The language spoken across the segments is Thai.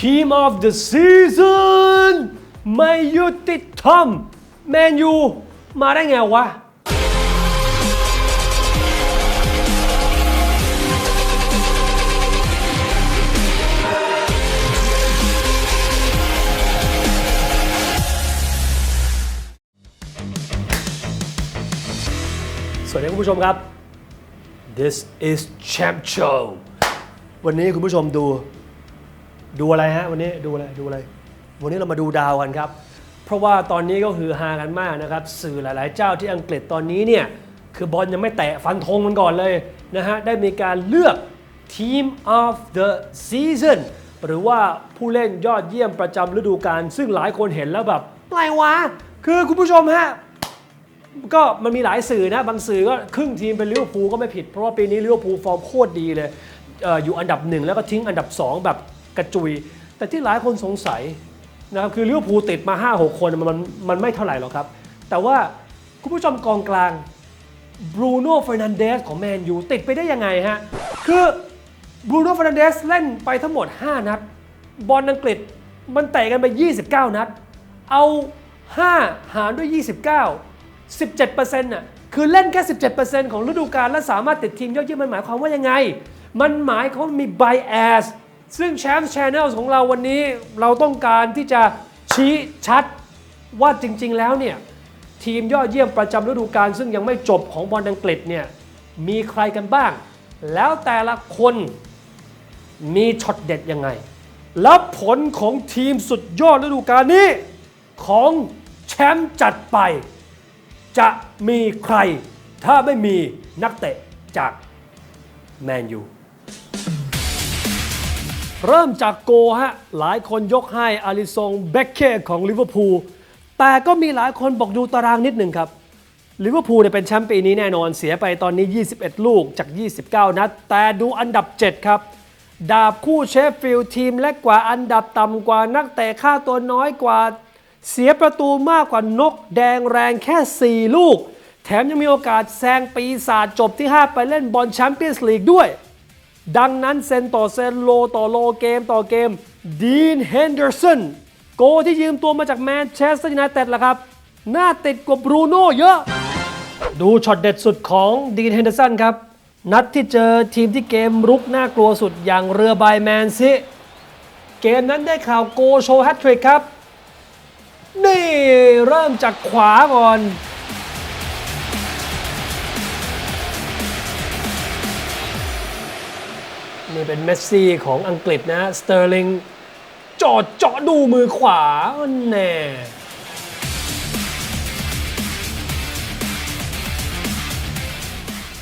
Team of the Season ไม่ยุติธรรมแมนยูมาได้ไงวะสวัสดีคุณผู้ชมครับ This is Champ Show วันนี้คุณผู้ชมดู ดูอะไรฮะวันนี้ดูอะไรดูอะไร วันนี้เรามาดูดาวกันครับ เพราะว่าตอนนี้ก็คือฮากันมากนะครับ สื่อหลาย ๆ เจ้าที่อังกฤษตอนนี้เนี่ยคือบอลยังไม่แตะฟันธงมันก่อนเลยนะฮะได้มีการเลือก Team of the Season หรือว่าผู้เล่นยอดเยี่ยมประจำฤดูกาลซึ่งหลายคนเห็นแล้วแบบอะไรวะ คือคุณผู้ชมฮะก็มันมีหลายสื่อนะ บางสื่อก็ครึ่งทีมเป็นลิเวอร์พูลก็ไม่ผิด เพราะว่าปีนี้ลิเวอร์พูลฟอร์มโคตรดีเลยอออยู่อันดับหนึ่งแล้วก็ทิ้งอันดับ 2 แบบ กระจุย แต่ที่หลายคนสงสัยนะครับคือลิเวอร์พูลติดมา 5-6 คนมันมันไม่เท่าไหร่หรอกครับ แต่ว่าคุณผู้ชมกองกลางบรูโน่เฟรนันเดสของแมนยูติดไปได้ยังไงฮะ คือบรูโน่เฟรนันเดสเล่นไปทั้งหมด 5 นัด บอลอังกฤษมันเตะกันไป 29 นัด เอา 5 หารด้วย 29 17%น่ะคือเล่นแค่ 17%ของฤดูกาลและสามารถติดทีมยอดเยี่ยมมันหมายความว่ายังไง มันหมายความว่ามี bias ซึ่งแชมป์ Channel ของเราวันนี้เราต้องการที่จะชี้ชัดว่าจริง ๆ แล้วเนี่ย ทีมยอดเยี่ยมประจำฤดูกาลซึ่งยังไม่จบของบอลอังกฤษเนี่ย มีใครกันบ้าง แล้วแต่ละคนมีช็อตเด็ดยังไง แล้วผลของทีมสุดยอดฤดูกาลนี้ ของแชมป์จัดไป จะมีใครถ้าไม่มีนักเตะจากแมนยู เริ่มจากโกฮะ หลายคนยกให้อาริซงเบคเก้ของลิเวอร์พูลแต่ก็มีหลายคนบอกดูตารางนิดหนึ่งครับลิเวอร์พูลเนี่ยเป็นแชมป์ปีนี้แน่นอนเสียไปตอนนี้ 21 ลูกจาก 29 นัด แต่ดูอันดับ 7 ครับ ดาบคู่เชฟฟิลด์ทีมเล็กกว่าอันดับต่ำกว่านักเตะค่าตัวน้อยกว่า เสียประตูมากกว่านกแดงแรงแค่ 4 ลูก แถมยังมีโอกาสแซงปีศาจจบที่ 5 ไปเล่นบอลแชมเปี้ยนส์ลีกด้วย ดังนั้นเซนต่อเซนโลต่อโลเกมต่อเกมดีนเฮนเดอร์สันโกที่ยืมตัวมาจากแมนเชสเตอร์ยูไนเต็ดล่ะครับน่าติดกว่าบรูโน่เยอะ ดูช็อตเด็ดสุดของดีนเฮนเดอร์สันครับ นัดที่เจอทีมที่เกมรุกน่ากลัวสุดอย่างเรือใบแมนซิเกมนั้นได้ข่าวโกโชว์แฮตทริกครับ นี่เริ่มจากขวาก่อน นี่เป็นเมสซี่ของอังกฤษนะสเตอร์ลิงจอดเจาะดูมือขวาแน่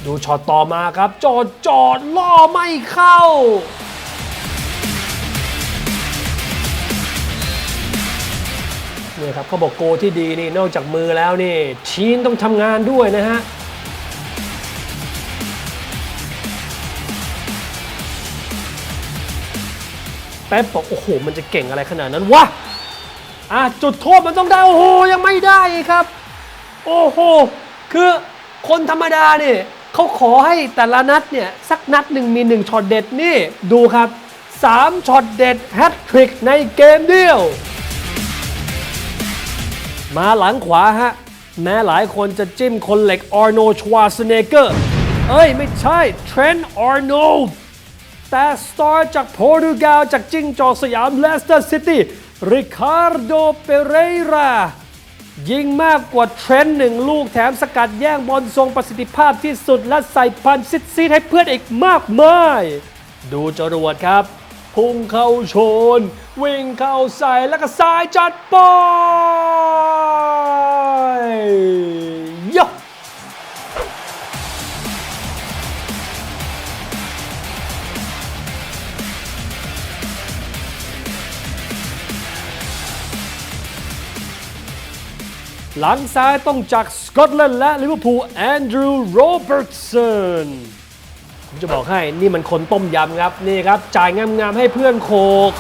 ดูช็อตต่อมาครับ จอดจอดล่อไม่เข้า เนี่ยครับเขาบอกโกที่ดีนี่นอกจากมือแล้วนี่ชีนต้องทำงานด้วยนะฮะ แป๊บบอกโอ้โห มันจะเก่งอะไรขนาดนั้นวะอะจุดโทษมันต้องได้โอ้โหยังไม่ได้ครับ โอ้โห คือคนธรรมดาเนี่ยเขาขอให้แต่ละนัดเนี่ยสักนัดหนึ่งมีหนึ่งช็อตเด็ดนี่ดูครับ3ช็อตเด็ดแฮตทริกในเกมเดียว มาหลังขวาฮะ แม้หลายคนจะจิ้มคนเหล็กอาร์โนชวาสเนเกอร์ เอ้ย ไม่ใช่เทรนต์อาร์โน แต่สตาร์จากโปรตุเกสจากจิงจอกสยามเลสเตอร์ซิตี้ริคาร์โดเปเรรายิงมากกว่าเทรนต์หนึ่งลูกแถมสกัดแย่งบอลทรงประสิทธิภาพที่สุด และใส่พันซิดซีดให้เพื่อนอีกมากมาย ดูจรวดครับ พุ่งเข้าชน วิ่งเข้าใส่แล้วก็ซ้ายจัดปอย หลังซ้ายต้องจากสกอตแลนด์และลิเวอร์พูลแอนดรูว์โรเบิร์ตสันผมจะบอกให้นี่มันคนต้มยำครับ นี่ครับ จ่ายงามๆให้เพื่อนโคก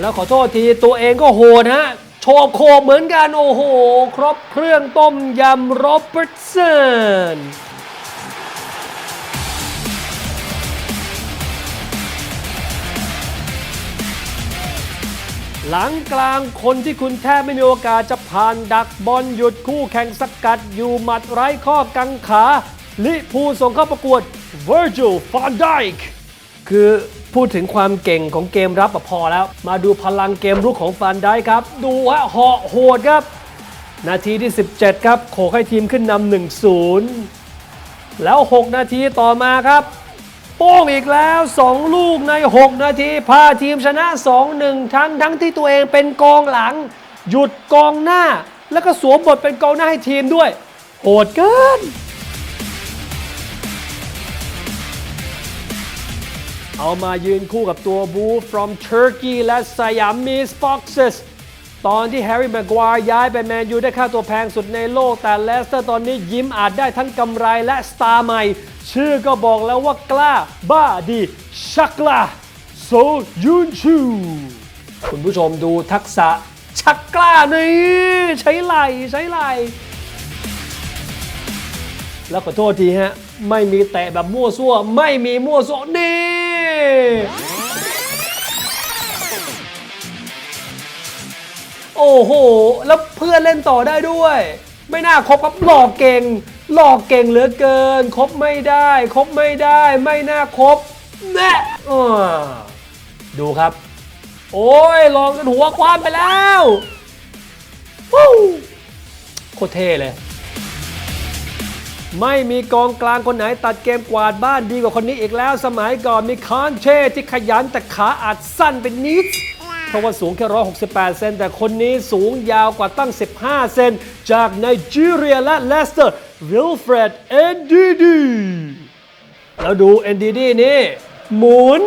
แล้วขอโทษทีตัวเองก็โหดฮะชชว์โคเหมือนกัน โอ้โห ครบเครื่องต้มยำโรเบิร์ตสัน หลังกลางคนที่คุณแทบไม่มีโอกาสจะผ่านดักบอลหยุดคู่แข่งสกัดอยู่หมัดไร้ข้อกังขา ลิพูส่งเข้าประกวด Virgil van Dijk คือพูดถึงความเก่งของเกมรับอะพอแล้ว มาดูพลังเกมรุกของฟานไดครับ ดูฮะเหาะโหดครับ นาทีที่ 17 ครับ โขกให้ทีมขึ้นนำ1-0 แล้ว 6 นาทีต่อมาครับ โป้งอีกแล้ว 2 ลูกใน 6 นาที พาทีมชนะ 2-1 ทั้งทั้งที่ตัวเองเป็นกองหลัง หยุดกองหน้า แล้วก็สวมบทเป็นกองหน้าให้ทีมด้วย โหดเกิน เอามายืนคู่กับตัวบู from Turkey และ Siamese Foxes ตอนที่แฮร์รี่แม็กควายย้ายไปแมนยูได้ค่าตัวแพงสุดในโลก แต่เลสเตอร์ตอนนี้ยิ้มอาจได้ทั้งกำไรและสตาร์ใหม่ ชื่อก็บอกแล้วว่ากล้าบ้าดีชักลาโซยุนชูคุณผู้ชมดูทักษะชักกล้านี่ใช้ไหลใช้ไหลแล้วขอโทษทีฮะ ไม่มีแตะแบบมั่วซั่ว ไม่มีมั่วซั่วนี่ โอ้โห แล้วเพื่อนเล่นต่อได้ด้วย ไม่น่าคบครับหลอกเก่ง หลอกเก่งเหลือเกิน ครบไม่ได้ ครบไม่ได้ ไม่น่าครบแน่ดูครับ โอ้ยลองจนหัวคว้ามไปแล้ววู้โคตรเท่เลย ไม่มีกองกลางคนไหนตัดเกมกวาดบ้านดีกว่าคนนี้อีกแล้ว สมัยก่อนมีคอนเช่ที่ขยันแต่ขาอาจสั้นเป็นนิด เพราะว่าสูงแค่ 168 เซนแต่คนนี้สูงยาวกว่าตั้ง 15 เซนจากไนจีเรียและเลสเตอร์วิลเฟรดเอนดีดีแล้วดูเอนดีดีนี่หมุน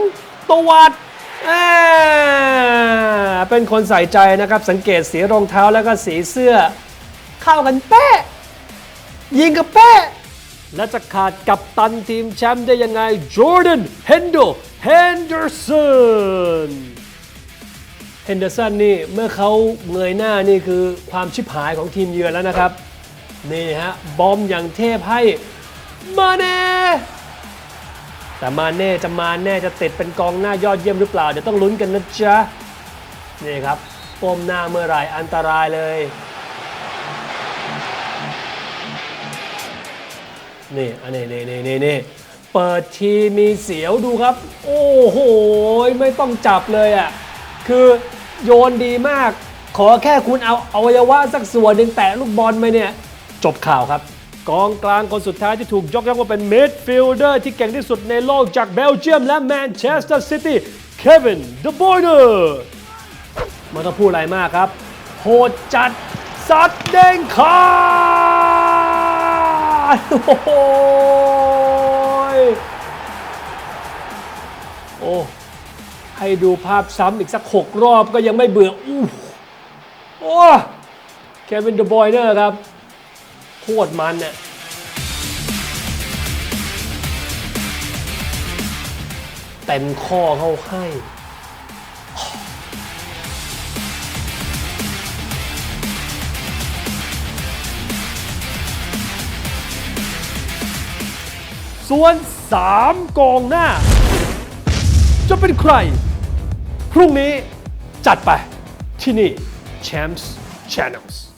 ตวัดอ่าเป็นคนใส่ใจนะครับสังเกตสีรองเท้าแล้วก็สีเสื้อ เข้ากันเป๊ะ ยิงกับเป๊ะ และจะขาดกับตันทีมแชมป์ได้ยังไงจอร์แดนเฮนโดเฮนเดอร์สัน ฮนเดอร์สันนี่เมื่อเขาเงยหน้านี่คือความชิบหายของทีมเยือนแล้วนะครับ นี่ฮะ บอมอย่างเทพให้มาเน่แต่มาเน่จะมาแน่จะติดเป็นกองหน้ายอดเยี่ยมหรือเปล่า เดี๋ยวต้องลุ้นกันนะจ๊ะ นี่ครับก้มหน้าเมื่อไหร่อันตรายเลย นี่อันนี้นี่นี่นี่นี่เปิดทีมีเสียวดูครับ โอ้โห ไม่ต้องจับเลยอะ คือโยนดีมาก ขอแค่คุณเอาอวัยวะสักส่วนหนึ่งแตะลูกบอลไปเนี่ย จบข่าวครับ กองกลางคนสุดท้ายที่ถูกยกย่องว่าเป็นมิดฟิลเดอร์ที่เก่งที่สุดในโลกจากเบลเยียมและแมนเชสเตอร์ซิตี้เควินเดอะบอยเนอร์ไมันต้องพูดอะไรมากครับ โหดจัดซัดเด้งขาโอ้โห ให้ดูภาพซ้ำอีกสักหกรอบก็ยังไม่เบื่ออู้โอ้เควินเดอะบอยเนอร์ครับโคตรมันเนี่ยเต็มข้อเข้าให้ส่วน 3 กองหน้า จะเป็นใคร พรุ่งนี้จัดไปที่นี่ Champs Channels